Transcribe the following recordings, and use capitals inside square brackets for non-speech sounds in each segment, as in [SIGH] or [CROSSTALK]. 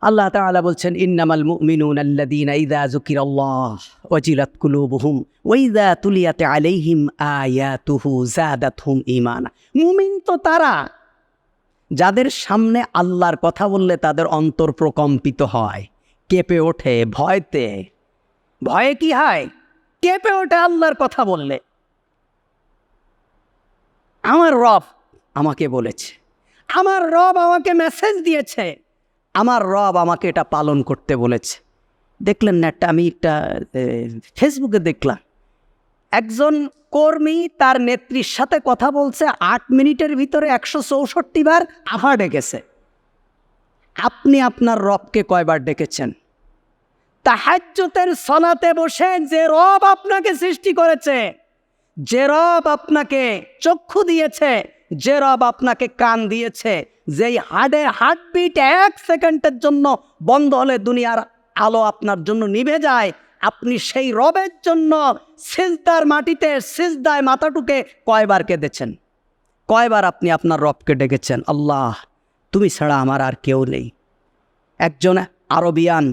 আল্লাহ তাআলা বলছেন, ইন্নামাল মুমিনুন আল্লাযীনা ইযা যুকিরাল্লাহ ওয়াজিলাত কুলুবুহুম ওয়া ইযা তুলিয়াত আলাইহিম আয়াতুহু যাদাতহুম ঈমানা। মুমিন তো তারা, যাদের সামনে আল্লাহর কথা বললে তাদের অন্তর প্রকম্পিত হয়। কেঁপে ওঠে ভয়তে। ভয়ে কি হয়? কেঁপে ওঠে আল্লাহর কথা বললে। আমার রব আমাকে বলেছে। আমার রব আমাকে মেসেজ দিয়েছে। আমার রব আমাকে এটা পালন করতে বলেছে। দেখলেন না, একটা আমি একটা ফেসবুকে দেখলাম। একজন কর্মী তার নেত্রীর সাথে কথা বলছে, আট মিনিটের ভিতরে একশো চৌষট্টি বার আফা ডেকেছে। আপনি আপনার রবকে কয়বার ডেকেছেন? তাহাজ্জতের সনাতে বসে যে রব আপনাকে সৃষ্টি করেছে, যে রব আপনাকে চক্ষু দিয়েছে, যে রব আপনাকে কান দিয়েছে যেই হার্টে হার্টবিট এক সেকেন্ডের জন্য বন্ধ হলে দুনিয়ার আলো আপনার জন্য নিভে যায়। আপনি সেই রবের জন্য সিজদার মাটিতে সিজদায় মাথাটুকে কয়বার কেঁদেছেন? কয়বার আপনি আপনার রবকে ডেকেছেন? আল্লাহ, তুমি ছাড়া আমার আর কেউ নেই। একজন আরবিয়ান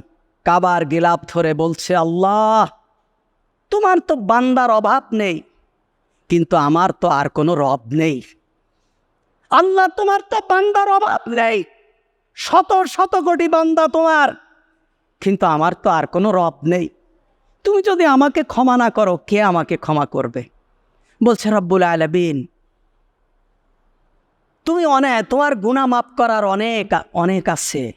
কাবার গিলাপ ধরে বলছে, আল্লাহ, তোমার তো বান্দার অভাব নেই, কিন্তু আমার তো আর কোনো রব নেই। আল্লাহ তোমার তো বান্দার অভাব নেই। শত শত কোটি বান্দা তোমার। কিন্তু আমার তো আর কোনো রব নেই। তুমি যদি আমাকে ক্ষমা না করো, কে আমাকে ক্ষমা করবে? বলছে রব্বুল আলবিন তুমি অনেক তোমার গুণা মাফ করার অনেক অনেক আছে।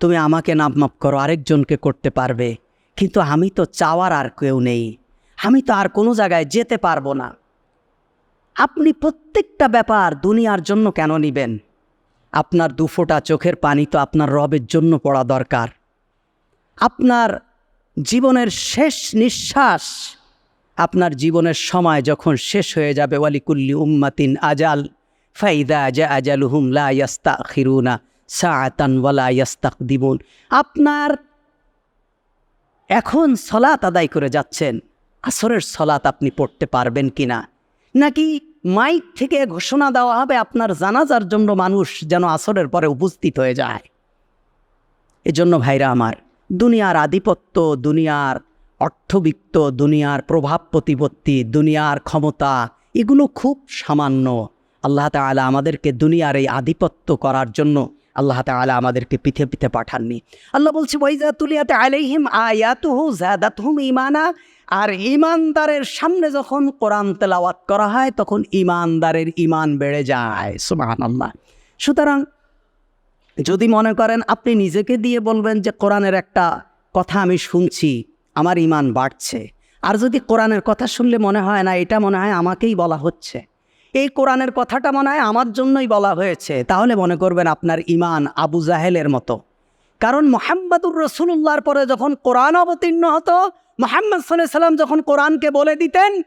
তুমি আমাকে নাম মাফ করো, আরেকজনকে করতে পারবে। কিন্তু আমি তো চাওয়ার আর কেউ নেই। আমি তো আর কোনো জায়গায় যেতে পারব না। আপনি প্রত্যেকটা ব্যাপার দুনিয়ার জন্য কেন নিবেন? আপনার দুফোটা চোখের পানি তো আপনার রবের জন্য পড়া দরকার। আপনার জীবনের শেষ নিঃশ্বাস, আপনার জীবনের সময় যখন শেষ হয়ে যাবে, ওয়ালিকুল্লি উম্মাতিন আজাল, ফাইদা আজা আজালুহুম লা ইয়াস্তা খিরুনা সাআতান ওয়ালা ইয়াস্তাক দিবুন আপনার এখন সলাত আদায় করে যাচ্ছেন, আসরের সলাত আপনি পড়তে পারবেন কি না নাকি মাইক থেকে ঘোষণা দেওয়া হবে আপনার জানাজার জন্য মানুষ যেন আসরের পরে উপস্থিত হয়ে যায়? এজন্য ভাইরা আমার, দুনিয়ার আধিপত্য, দুনিয়ার অর্থবিত্ত, দুনিয়ার প্রভাব প্রতিপত্তি, দুনিয়ার ক্ষমতা, এগুলো খুব সামান্য। আল্লাহ তাআলা আমাদেরকে দুনিয়ার এই আধিপত্য করার জন্য আল্লাহ তাআলা আমাদেরকে পিঠে পিঠে পাঠাননি। আল্লাহ বলছে, ওয়াইজা তুলিয়াতে আলাইহিম আয়াতুহু জাদাতহুম ঈমানা আর ইমানদারের সামনে যখন কোরআন তেলাওয়াত করা হয়, তখন ইমানদারের ইমান বেড়ে যায়। সুমাহান আল্লাহ সুতরাং যদি মনে করেন, আপনি নিজেকে দিয়ে বলবেন যে, কোরআনের একটা কথা আমি শুনছি, আমার ইমান বাড়ছে। আর যদি কোরআনের কথা শুনলে মনে হয়, না, এটা মনে হয় আমাকেই বলা হচ্ছে। এই কোরআনের কথাটা মনে হয় আমার জন্যই বলা হয়েছে। তাহলে মনে করবেন আপনার ইমান আবু জাহেলের মতো। কারণ মোহাম্মদুর রসুল্লাহর পরে যখন কোরআন অবতীর্ণ হতো মোহাম্মদ সাল্লাম যখন কোরআনকে বলে দিতেন,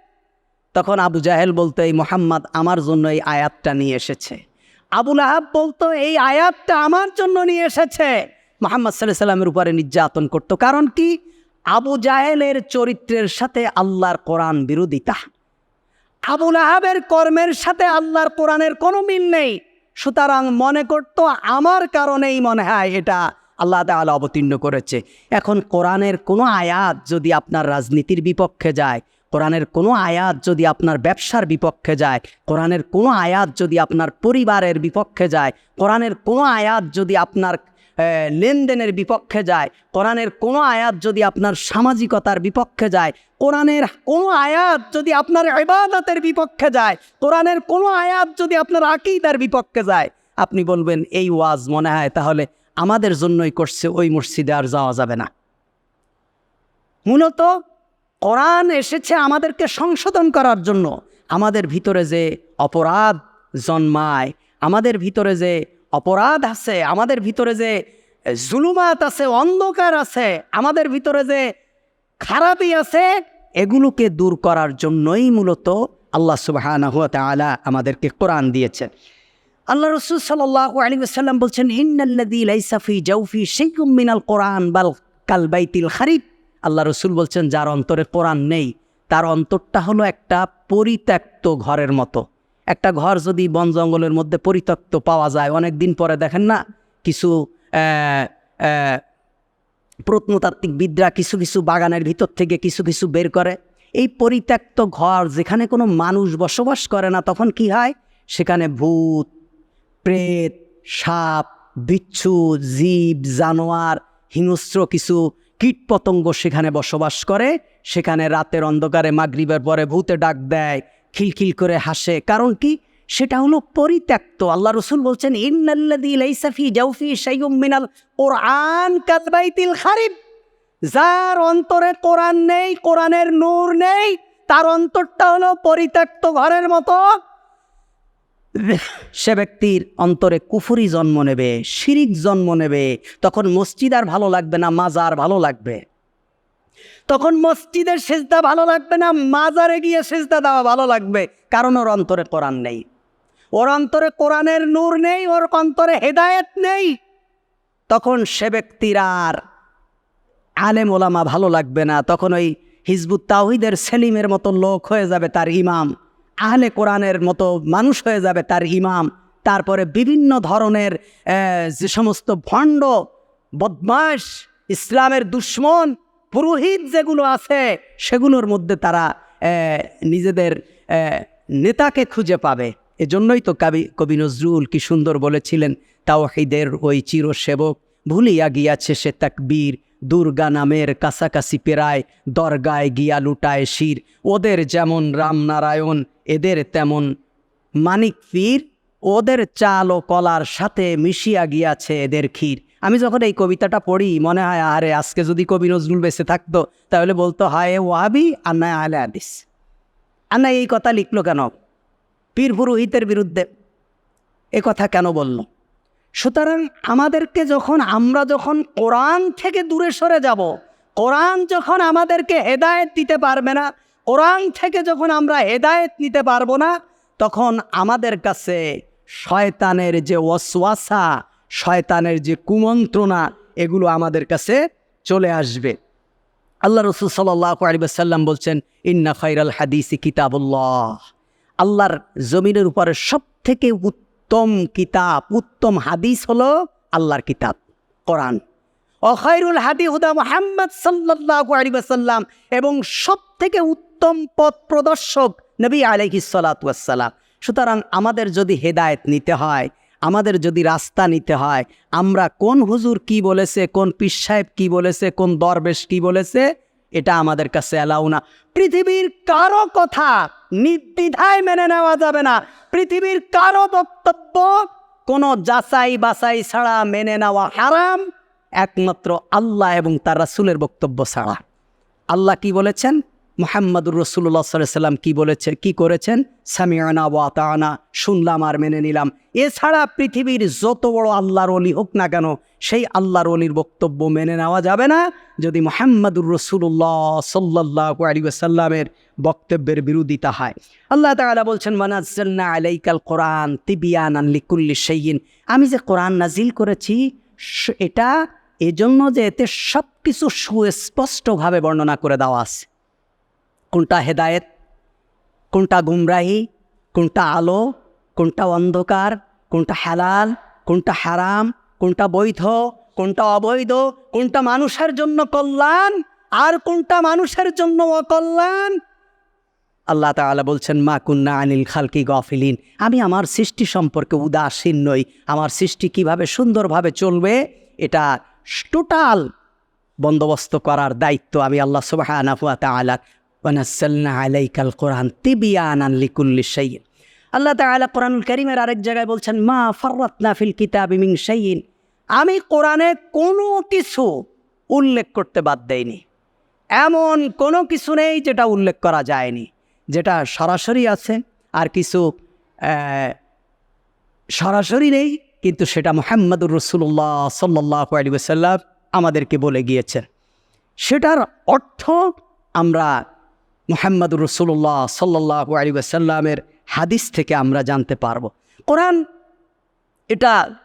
তখন আবু জাহেল বলতো, এই মোহাম্মদ, আমার জন্য এই আয়াতটা নিয়ে এসেছে। আবুল আহাব বলতো, এই আয়াতটা আমার জন্য নিয়ে এসেছে। মোহাম্মদ সাল্লাহ সাল্লামের উপরে নির্যাতন করতো। কারণ কি? আবু জাহেলের চরিত্রের সাথে আল্লাহর কোরআন বিরোধিতা। আবুল আহাবের কর্মের সাথে আল্লাহর কোরআনের কোনো মিল নেই। সুতরাং মনে করতো, আমার কারণেই মনে হয় এটা আল্লাহ তাআলা অবতীর্ণ করেছে। এখন কোরআনের কোনো আয়াত যদি আপনার রাজনীতির বিপক্ষে যায়, কোরআনের কোনো আয়াত যদি আপনার ব্যবসার বিপক্ষে যায়, কোরআনের কোনো আয়াত যদি আপনার পরিবারের বিপক্ষে যায়, কোরআনের কোনো আয়াত যদি আপনার লেনদেনের বিপক্ষে যায়, কোরআনের কোনো আয়াত যদি আপনার সামাজিকতার বিপক্ষে যায়, কোরআনের কোনো আয়াত যদি আপনার ইবাদতের বিপক্ষে যায়, কোরআনের কোনো আয়াত যদি আপনার আকিদার বিপক্ষে যায়, আপনি বলবেন, এই ওয়াজ মনে হয় তাহলে আমাদের জন্যই করছে ওই মসজিদে আর যাওয়া যাবে না। মূলত কোরআন এসেছে আমাদেরকে সংশোধন করার জন্য। আমাদের ভিতরে যে অপরাধ জন্মায়, আমাদের ভিতরে যে অপরাধ আছে, আমাদের ভিতরে যে জুলুমাত আছে, অন্ধকার আছে, আমাদের ভিতরে যে খারাপই আছে, এগুলোকে দূর করার জন্যই মূলত আল্লাহ তাআলা আমাদেরকে কোরআন দিয়েছেন। আল্লাহ রসুল সাল্লাহ আলী সাল্লাম বলছেন, ইন্নাল্লাযী লাইসা ফি জাওফি শাইউম মিনাল কোরআন বাল কাল বাইতিল খারিব। আল্লাহ রসুল বলছেন, যার অন্তরে কোরআন নেই, তার অন্তরটা হলো একটা পরিত্যক্ত ঘরের মতো। একটা ঘর যদি বন জঙ্গলের মধ্যে পরিত্যক্ত পাওয়া যায় অনেক দিন পরে দেখেন না, কিছু প্রত্নতাত্ত্বিক বিদ্যা কিছু কিছু বাগানের ভিতর থেকে কিছু কিছু বের করে। এই পরিত্যক্ত ঘর যেখানে কোনো মানুষ বসবাস করে না, তখন কি হয়? সেখানে ভূত প্রেত, সাপ, বিচ্ছু, জীব, জানোয়ার, হিংস্র কিছু কীটপতঙ্গ সেখানে বসবাস করে। সেখানে রাতের অন্ধকারে মাগরিবের পরে ভূতে ডাক দেয়, খিলখিল করে হাসে। কারণ কি? সেটা হলো পরিত্যক্ত। আল্লাহ রসুল বলছেন, ইন্নাল্লাযী লাইসা ফি জাওফি মিনাল কোরআন কাতবাইতিল খারিব। যার অন্তরে কোরআন নেই, কোরআনের নূর নেই, তার অন্তরটা হলো পরিত্যক্ত ঘরের মতো। [LAUGHS] সে ব্যক্তির অন্তরে কুফুরি জন্ম নেবে, শিরিক জন্ম নেবে, তখন মসজিদ আর ভালো লাগবে না, মাজার ভালো লাগবে। তখন মসজিদের সেজদা ভালো লাগবে না, মাজারে গিয়ে সেজদা দেওয়া ভালো লাগবে, কারণ ওর অন্তরে কোরআন নেই। ওর অন্তরে কোরআনের নূর নেই, ওর অন্তরে হেদায়েত নেই। তখন সে ব্যক্তির আর আলেম ওলামা ভালো লাগবে না, তখন ওই হিজবুত তাহিদের সেলিমের মতো লোক হয়ে যাবে তার ইমাম। আহলে কোরআনের মতো মানুষ হয়ে যাবে তার ইমাম। তারপরে বিভিন্ন ধরনের যে সমস্ত ভণ্ড বদমাস ইসলামের দুশ্মন, পুরোহিত যেগুলো আছে, সেগুলোর মধ্যে তারা নিজেদের নেতাকে খুঁজে পাবে। এজন্যই তো কবি কবি নজরুল কি সুন্দর বলেছিলেন, তাওহিদের ওই চিরসেবক ভুলিয়া গিয়াছে সে তাকবীর। দুর্গা নামের কাছাকাছি পেরায় দরগায় গিয়া লুটায় শির। ওদের যেমন রামনারায়ণ, এদের তেমন মানিক পীর, ওদের চাল ও কলার সাথে মিশিয়া গিয়াছে এদের ক্ষীর। আমি যখন এই কবিতাটা পড়ি, মনে হয়, আরে, আজকে যদি কবি নজরুল বেঁচে থাকতো, তাহলে বলতো, হায় ওয়াবি আর নয় আলে আদিস আর না এই কথা লিখলো কেন? পীর পুরোহিতের বিরুদ্ধে এ কথা কেন বলল? সুতরাং আমাদেরকে যখন আমরা যখন কোরআন থেকে দূরে সরে যাব, কোরআন যখন আমাদেরকে হেদায়েত দিতে পারবে না, কোরআন থেকে যখন আমরা হেদায়েত নিতে পারব না, তখন আমাদের কাছে শয়তানের যে ওয়াসওয়াসা, শয়তানের যে কুমন্ত্রণা, এগুলো আমাদের কাছে চলে আসবে। আল্লাহ রসুল আলিবাসাল্লাম বলছেন, ইন্না খাইরাল হাদিসি কিতাবুল্লাহ। আল্লাহর জমিনের উপরে সব থেকে উত্তম কিতাব, উত্তম হাদিস হলো আল্লাহর কিতাব, কোরআন। অখাইরুল হাদি হুদা মোহাম্মদ সাল্লাহ আলিবাসাল্লাম এবং সব থেকে উত্তম পথ প্রদর্শক নবী আলহি সালাতাম সুতরাং আমাদের যদি হেদায়েত নিতে হয়, আমাদের যদি রাস্তা নিতে হয়, আমরা কোন হুজুর কি বলেছে, কোন পীর সাহেব কি বলেছে, কোন দরবেশ কি বলেছে এটা আমাদের কাছে অ্যালাউ না। পৃথিবীর কারও কথা নির্দ্বিধায় মেনে নেওয়া যাবে না। পৃথিবীর কারও বক্তব্য কোনো যাচাই বাছাই ছাড়া মেনে নেওয়া হারাম। একমাত্র আল্লাহ এবং তার রাসুলের বক্তব্য ছাড়া। আল্লাহ কি বলেছেন? মোহাম্মদুর রসুল্লাহ সাল্লাম কি বলেছে, কি করেছেন? সামিয়ানা ওয়াতানা শুনলাম আর মেনে নিলাম। এছাড়া পৃথিবীর যত বড় আল্লাহর অলি হোক না কেন, সেই আল্লাহর অলির বক্তব্য মেনে নেওয়া যাবে না। যদি মোহাম্মদুর রসুল্লাহ সাল্লাহ আলী সাল্লামের বক্তব্যের বিরোধিতা হয়। আল্লাহ তাআলা বলছেন মানাজ্জালনা আলাইকাল কোরআন তিবিয়ান লিকুল্লি সেইন আমি যে কোরআন নাজিল করেছি এটা এজন্য যে এতে সব কিছু সুস্পষ্টভাবে বর্ণনা করে দেওয়া আছে। কোনটা হেদায়েত, কোনটা গুমরাহি, কোনটা আলো, কোনটা অন্ধকার, কোনটা হালাল, কোনটা হারাম, কোনটা বৈধ, কোনটা অবৈধ, কোনটা মানুষের জন্য কল্যাণ আর কোনটা মানুষের জন্য অকল্যাণ? আল্লাহ তাআলা বলছেন, মা কুন্না আনিল খালকি গফিলিন। আমি আমার সৃষ্টি সম্পর্কে উদাসীন নই। আমার সৃষ্টি কীভাবে সুন্দরভাবে চলবে, এটা টোটাল বন্দোবস্ত করার দায়িত্ব আমি আল্লাহ সুবহানাহু আনাফুয়া তাআলা ওয়ানাজ্জালনা আলাইকাল কোরআন তিবিয়ানান লিকুল্লি শাইইন। আল্লাহ তাআলা কোরআনুল কারীমের আরেক জায়গায় বলছেন, মা ফাররাতনা ফিল কিতাবি মিন শাইইন। আমি কোরআনে কোনো কিছু উল্লেখ করতে বাদ দেইনি। এমন কোনো কিছু নেই যেটা উল্লেখ করা যায়নি, যেটা সরাসরি আছে আর কিছু সরাসরি নেই, কিন্তু সেটা মোহাম্মদুর রসুল্লাহ সাল্লাহ আলী সাল্লাম আমাদেরকে বলে গিয়েছেন। সেটার অর্থ আমরা মোহাম্মদুর রসুল্লাহ সাল্লাহ আলী সাল্লামের হাদিস থেকে আমরা জানতে পারব। কোরআন এটা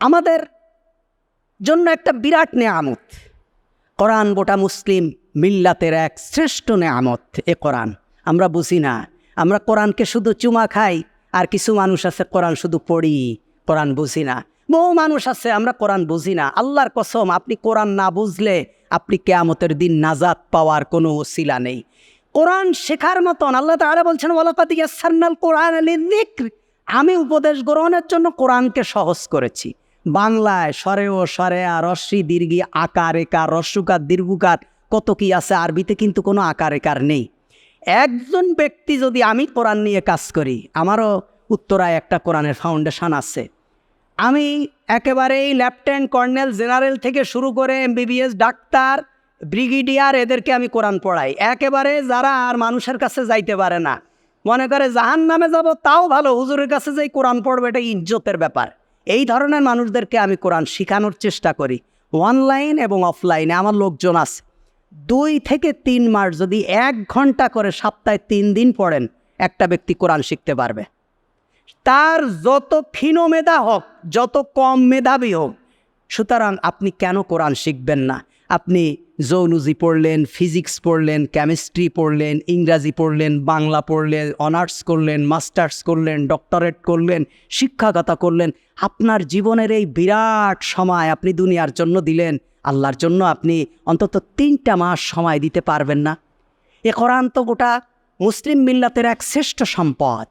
আমাদের জন্য একটা বিরাট নেয়ামত। কোরআন গোটা মুসলিম মিল্লাতের এক শ্রেষ্ঠ নেয়ামত এ কোরআন। আমরা বুঝি না। আমরা কোরআনকে শুধু চুমা খাই, আর কিছু মানুষ আছে কোরআন শুধু পড়ি, কোরআন বুঝি না। বহু মানুষ আছে, আমরা কোরআন বুঝি না। আল্লাহর কসম, আপনি কোরআন না বুঝলে আপনি কেয়ামতের দিন নাজাত পাওয়ার কোনো ওসিলা নেই। কোরআন শেখার মতন আল্লাহ তাআলা বলছেন, ওয়ালাকাদ ইয়াসসারনাল কোরআন লিযিকর। আমি উপদেশ গ্রহণের জন্য কোরআনকে সহজ করেছি। বাংলায় স্বরে ও স্বরে আর দীর্ঘি, আকার একার রস্যুকার দীর্ঘকার কত কি আছে আরবিতে কিন্তু কোনো আকার একার নেই। একজন ব্যক্তি যদি আমি কোরআন নিয়ে কাজ করি, আমারও উত্তরায় একটা কোরআনের ফাউন্ডেশন আছে। আমি একেবারেই লেফটেন্যান্ট কর্নেল জেনারেল থেকে শুরু করে এমবিবিএস ডাক্তার, ব্রিগেডিয়ার, এদেরকে আমি কোরআন পড়াই। একেবারে যারা আর মানুষের কাছে যাইতে পারে না। মনে করে জাহান নামে যাব, তাও ভালো, হুজুরের কাছে যাই কোরআন পড়বে, এটা ইজ্জতের ব্যাপার। এই ধরনের মানুষদেরকে আমি কোরআন শেখানোর চেষ্টা করি, অনলাইন এবং অফলাইনে। আমার লোকজন আছে। দুই থেকে তিন মাস যদি এক ঘণ্টা করে সপ্তাহে তিন দিন পড়েন, একটা ব্যক্তি কোরআন শিখতে পারবে। তার যত ক্ষীণ মেধা হোক, যত কম মেধাবী হোক, সুতরাং আপনি কেন কোরআন শিখবেন না? আপনি জৌনুজি পড়লেন, ফিজিক্স পড়লেন, কেমিস্ট্রি পড়লেন, ইংরাজি পড়লেন, বাংলা পড়লেন, অনার্স করলেন, মাস্টার্স করলেন, ডক্টরেট করলেন, শিক্ষাগতা করলেন। আপনার জীবনের এই বিরাট সময় আপনি দুনিয়ার জন্য দিলেন, আল্লাহর জন্য আপনি অন্তত তিনটা মাস সময় দিতে পারবেন না। এ কোরআন তো গোটা মুসলিম মিল্লাতের এক শ্রেষ্ঠ সম্পদ।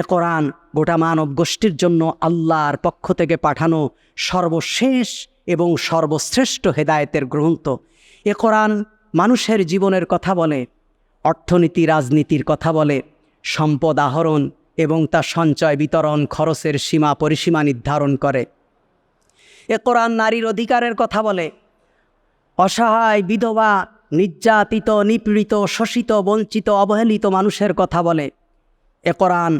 এ কোরআন গোটা মানব গোষ্ঠীর জন্য আল্লাহর পক্ষ থেকে পাঠানো সর্বশেষ এবং সর্বশ্রেষ্ঠ হেদায়েতের গ্রন্থ। এ কোরআন মানুষের জীবনের কথা বলে, অর্থনীতি, রাজনীতির কথা বলে, সম্পদ আহরণ এবং তা সঞ্চয়, বিতরণ, খরচের সীমা পরিসীমা নির্ধারণ করে। এ কোরআন নারীর অধিকারের কথা বলে, অসহায়, বিধবা, নির্যাতিত, নিপীড়িত, শোষিত, বঞ্চিত, অবহেলিত মানুষের কথা বলে। এ কোরআন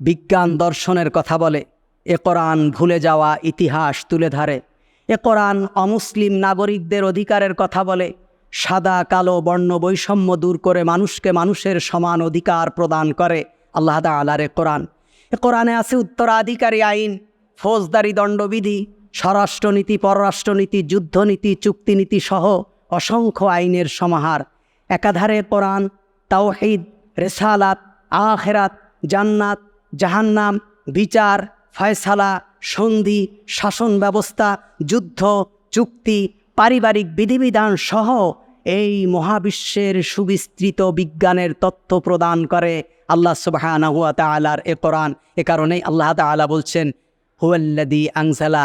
বিজ্ঞান দর্শনের কথা বলে। এ কোরআন ভুলে যাওয়া ইতিহাস তুলে ধরে। এ কোরআন অমুসলিম নাগরিকদের অধিকারের কথা বলে। সাদা, কালো, বর্ণ বৈষম্য দূর করে মানুষকে মানুষের সমান অধিকার প্রদান করে। আল্লাহ তালার এ কোরআন। এ কোরআনে আছে উত্তরাধিকারী আইন, ফৌজদারি দণ্ডবিধি, স্বরাষ্ট্রনীতি, পররাষ্ট্রনীতি, যুদ্ধনীতি, চুক্তিনীতি সহ অসংখ্য আইনের সমাহার। একাধারে কোরআন, তাওহিদ, রেসালাত, আখেরাত, জান্নাত জাহান্নাম, বিচার, ফয়সালা, সন্ধি, শাসন ব্যবস্থা, যুদ্ধ, চুক্তি, পারিবারিক বিধিবিধান সহ এই মহাবিশ্বের সুবিস্তৃত বিজ্ঞানের তথ্য প্রদান করে আল্লাহ সুবাহানা হুয়া তালার এ কোরআন। এ কারণেই আল্লাহ তালা বলছেন হুয়াল্লাদি আংসালা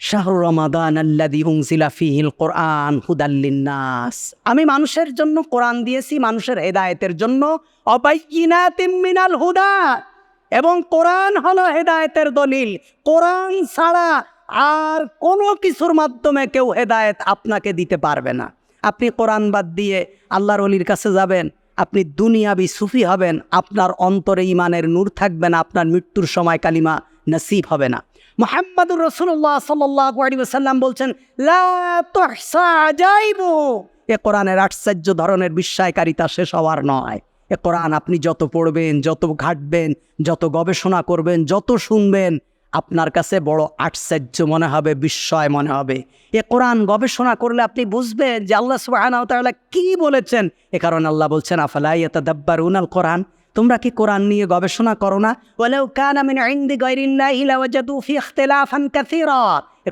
শাহরু রমাদান আল্লাদি উংসিলা ফিহিল কোরআন হুদাল্লিন্নাস আমি মানুষের জন্য কোরআন দিয়েছি, মানুষের হেদায়েতের জন্য। অবাইকিনা তিম্মিনাল হুদা। এবং কোরআন হলো হেদায়েতের দলিল। কোরআন ছাড়া আর কোনো কিছুর মাধ্যমে কেউ হেদায়েত আপনাকে দিতে পারবে না। আপনি কোরআন বাদ দিয়ে আল্লাহর অলির কাছে যাবেন, আপনি দুনিয়াবি সুফি হবেন, আপনার অন্তরে ইমানের নূর থাকবে না, আপনার মৃত্যুর সময় কালিমা নসিব হবে না। মোহাম্মদুর রসুল্লাহ সাল্লাম বলছেন। এ কোরআনের আশ্চর্য ধরনের বিস্ময়কারিতা শেষ হওয়ার নয়। এ কোরআন আপনি যত পড়বেন, যত ঘাটবেন, যত গবেষণা করবেন, যত শুনবেন, আপনার কাছে বড় আশ্চর্য মনে হবে, বিস্ময় মনে হবে। এ কোরআন গবেষণা করলে আপনি বুঝবেন যে আল্লাহ সুবাহ কি বলেছেন। এ কারণে আল্লাহ বলছেন আফালাই এত দাব্বার উনাল কোরআন তোমরা কি কোরআন নিয়ে গবেষণা করো না? ওয়ালাউ কানা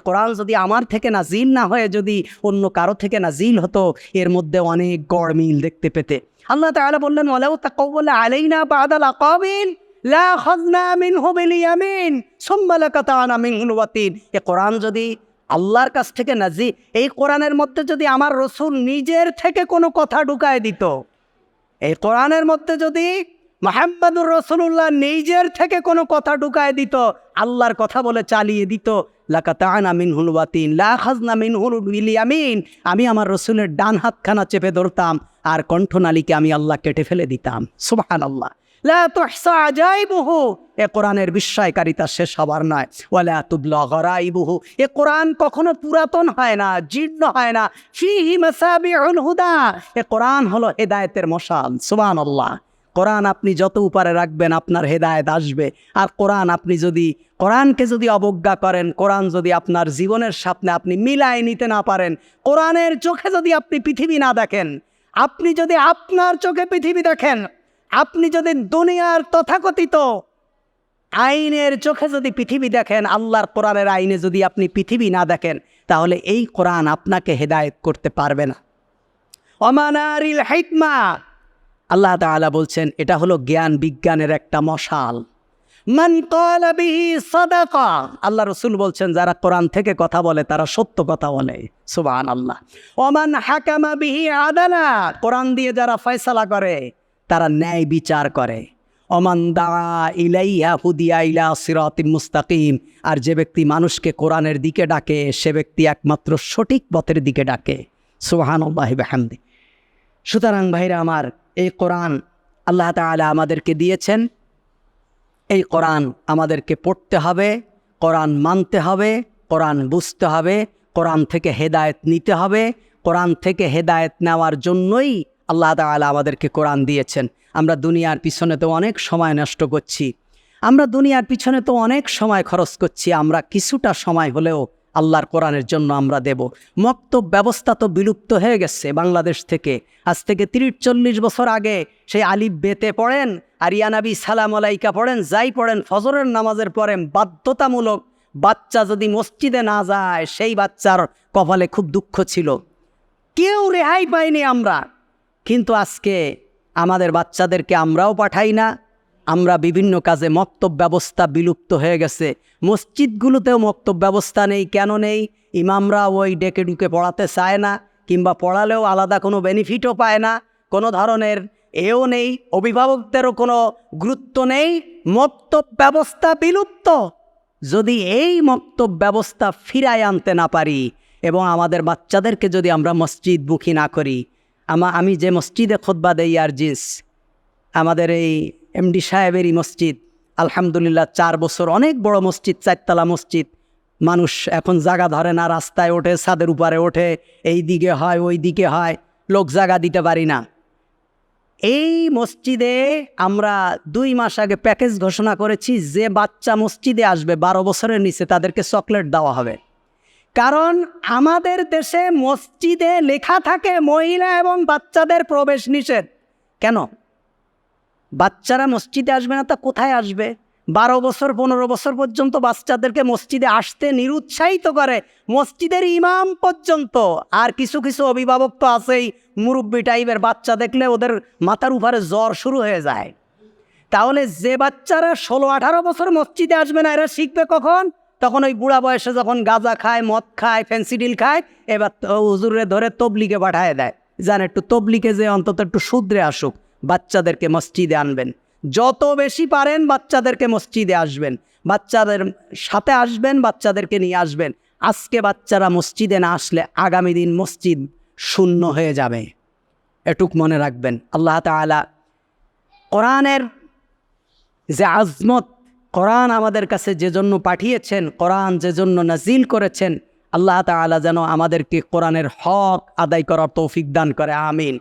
কোরআন যদি আমার থেকে নাজিল না হয়ে যদি অন্য কারও থেকে নাজিল হতো, এর মধ্যে অনেক গড় মিল দেখতে পেতে। আল্লাহ তাআলা বললেন, ওয়ালাউ তাকাওয়ালা আলাইনা বাদাল আকাবিল, লা খাযনা মিনহু বিল ইয়ামিন, সুম্মা লাকাতানা মিনহুল এ কোরআন যদি আল্লাহর কাছ থেকে নাজি এই কোরআনের মধ্যে যদি আমার রসুল নিজের থেকে কোনো কথা ঢুকায় দিত, এই কোরআনের মধ্যে যদি মাহমুদুর রসুল্লাহ নিজের থেকে কোনো কথা ঢুকায় দিত, আল্লাহর কথা বলে চালিয়ে দিত। আমি আমার রসুলের ডান হাতখানা চেপে ধরতাম আর কণ্ঠনালীকে আমি আল্লাহ কেটে ফেলে দিতাম। সুবহান আল্লাহ আজাইবুহু। এ কোরআনের বিস্ময়কারিতা শেষ হবার নয়। ওয়ালা তুবলা গরাইবুহু। এ কোরআন কখনো পুরাতন হয় না, জীর্ণ হয় না। ফিহি মাসাবিউল হুদা। এ কোরআন হলো হেদায়েতের মশাল। সুবহানাল্লাহ। কোরআন আপনি যত উপারে রাখবেন আপনার হেদায়েত আসবে। আর কোরআন আপনি যদি, কোরআনকে যদি অবজ্ঞা করেন, কোরআন যদি আপনার জীবনের সামনে আপনি মিলায় নিতে না পারেন, কোরআনের চোখে যদি আপনি পৃথিবী না দেখেন, আপনি যদি আপনার চোখে পৃথিবী দেখেন, আপনি যদি দুনিয়ার তথাকথিত আইনের চোখে যদি পৃথিবী দেখেন, আল্লাহর কোরআনের আইনে যদি আপনি পৃথিবী না দেখেন, তাহলে এই কোরআন আপনাকে হেদায়ত করতে পারবে না। অমানারিল হিকমা। আল্লাহ তাআলা বলছেন, এটা হলো জ্ঞান বিজ্ঞানের একটা মশাল। আল্লাহ রসুল বলছেন, যারা কোরআন থেকে কথা বলে, তারা সত্য কথা বলে। সুবহান আল্লাহ ওমান হাকামা বিহি আদালা। কোরআন দিয়ে যারা ফয়সালা করে, তারা ন্যায় বিচার করে। অমান দা ইলাইয়া হুদিয়া ইলা সিরাতিম মুস্তাকিম। আর যে ব্যক্তি মানুষকে কোরআনের দিকে ডাকে, সে ব্যক্তি একমাত্র সঠিক পথের দিকে ডাকে। সুবহান আল্লাহ সুতরাং ভাইরা আমার এই কোরআন আল্লাহ তাআলা আমাদেরকে দিয়েছেন। এই কোরআন আমাদেরকে পড়তে হবে, কোরআন মানতে হবে, কোরআন বুঝতে হবে, কোরআন থেকে হেদায়েত নিতে হবে। কোরআন থেকে হেদায়েত নেওয়ার জন্যই আল্লাহ তাআলা আমাদেরকে কোরআন দিয়েছেন। আমরা দুনিয়ার পিছনে তো অনেক সময় নষ্ট করছি। আমরা দুনিয়ার পিছনে তো অনেক সময় খরচ করছি। আমরা কিছুটা সময় হলেও আল্লাহর কোরআনের জন্য আমরা দেব। মক্তব ব্যবস্থা তো বিলুপ্ত হয়ে গেছে বাংলাদেশ থেকে। আজ থেকে তিরিশ চল্লিশ বছর আগে সেই আলিফ বেতে পড়েন, আর ইয়ানাবি সালাম আলাইকা পড়েন, যাই পড়েন, ফজরের নামাজের পড়েন বাধ্যতামূলক বাচ্চা যদি মসজিদে না যায়, সেই বাচ্চার কপালে খুব দুঃখ ছিল। কেউ রেহাই পাইনি আমরা। কিন্তু আজকে আমাদের বাচ্চাদেরকে আমরাও পাঠাই না। আমরা বিভিন্ন কাজে মক্তব ব্যবস্থা বিলুপ্ত হয়ে গেছে। মসজিদগুলোতেও মক্তব ব্যবস্থা নেই, কেন নেই? ইমামরা ওই ডেকে ডুকে পড়াতে চায় না, কিংবা পড়ালেও আলাদা কোনো বেনিফিটও পায় না। কোনো ধরনের এও নেই, অভিভাবকদেরও কোনো গুরুত্ব নেই। মক্তব ব্যবস্থা বিলুপ্ত। যদি এই মক্তব ব্যবস্থা ফিরায় আনতে না পারি এবং আমাদের বাচ্চাদেরকে যদি আমরা মসজিদ মুখী না করি, আমা, আমি যে মসজিদে খোদবা দেই আর জিস, আমাদের এই এমডি সাহেবেরই মসজিদ। আলহামদুলিল্লাহ চার বছর অনেক বড় মসজিদ, চারতলা মসজিদ। মানুষ এখন জায়গা ধরে না, রাস্তায় ওঠে, ছাদের উপরে ওঠে, এই দিকে হয়, ওই দিকে হয়, লোক জায়গা দিতে পারি না। এই মসজিদে আমরা দুই মাস আগে প্যাকেজ ঘোষণা করেছি যে বাচ্চা মসজিদে আসবে, বারো বছরের নিচে তাদেরকে চকলেট দেওয়া হবে। কারণ আমাদের দেশে মসজিদে লেখা থাকে মহিলা এবং বাচ্চাদের প্রবেশ নিষেধ। কেন? বাচ্চারা মসজিদে আসবে না, তা কোথায় আসবে? বারো বছর, পনেরো বছর পর্যন্ত বাচ্চাদেরকে মসজিদে আসতে নিরুৎসাহিত করে মসজিদের ইমাম পর্যন্ত। আর কিছু কিছু অভিভাবক তো আছেই, মুরব্বী টাইপের বাচ্চা দেখলে ওদের মাথার উপরে জ্বর শুরু হয়ে যায়। তাহলে যে বাচ্চারা ষোলো, আঠারো বছর মসজিদে আসবে না, এরা শিখবে কখন? তখন ওই বুড়া বয়সে যখন গাঁজা খায়, মদ খায় ফেন্সিডিল খায়, এবার হুজুরে ধরে তবলিকে পাঠায় দেয়। যান একটু তবলিকে যে অন্তত একটু শুধরে আসুক। বাচ্চাদেরকে মসজিদে আনবেন। যত বেশি পারেন বাচ্চাদেরকে মসজিদে আসবেন। বাচ্চাদের সাথে আসবেন, বাচ্চাদেরকে নিয়ে আসবেন। আজকে বাচ্চারা মসজিদে না আসলে আগামী দিন মসজিদ শূন্য হয়ে যাবে। এটুক মনে রাখবেন। আল্লাহ তাআলা কোরআনের যে আজমত, কোরআন আমাদের কাছে যে জন্য পাঠিয়েছেন, কোরআন যে জন্য নাজিল করেছেন, আল্লাহ তাআলা যেন আমাদেরকে কোরআনের হক আদায় করার তৌফিক দান করে। আমিন।